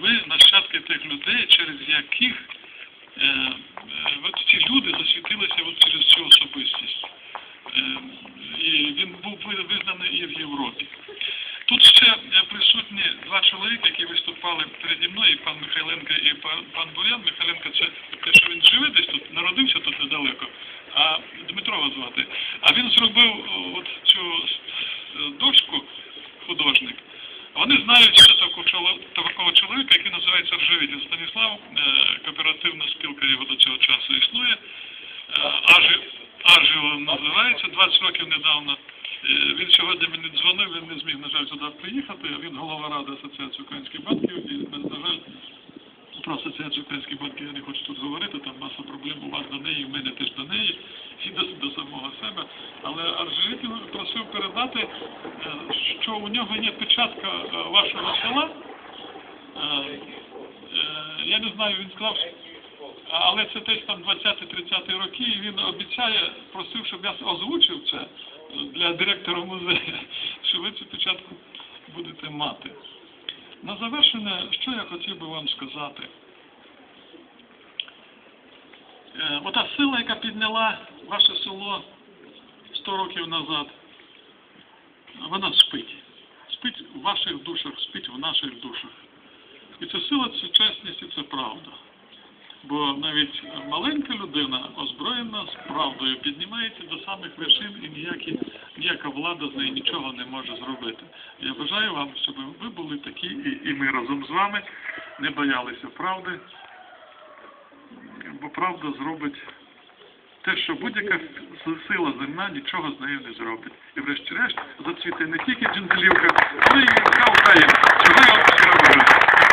ви нащадки тих людей, через яких е, е, ці люди засвітилися от через цю особистість. Е, і він був визнаний і в Європі. Тут ще е, присутні два чоловіки, які виступали переді мною, і пан Михайленко і пан, пан Бурян. Михайленко це те, що він живе десь тут, народився тут недалеко, а Дмитрова звати. А він зробив от цю е, дошку, художник. Вони знають ще такого, чоловіка, який називається Ржевітін Станіслав, е, кооперативна спілка його до цього часу існує. Е, називається, 20 років недавно. Е, Він сьогодні мені дзвонив, він не зміг, на жаль, сюди приїхати. Він голова ради Асоціації українських банків. І, на жаль, про Асоціацію українських банків я не хочу тут говорити, там маса проблем у вас до неї, в мене теж до неї, і до, до самого себе. Але Аржевітін просив передати, що у нього є печатка е, вашого села. Е, е, Я не знаю, він сказав, але це десь там 20-30 роки, і він обіцяє, просив, щоб я озвучив це для директора музею, що ви цю печатку будете мати. На завершення, що я хотів би вам сказати. Ота сила, яка підняла ваше село 100 років назад, вона спить. Спить в ваших душах, спить в наших душах. І це сила, це чесність і це правда. Бо навіть маленька людина, озброєна з правдою, піднімається до самих вершин і ніякі, ніяка влада з нею нічого не може зробити. Я бажаю вам, щоб ви були такі, і, і ми разом з вами не боялися правди, бо правда зробить те, що будь-яка сила земна нічого з нею не зробить. І врешті-решт зацвіте не тільки джинглівка, але й вся.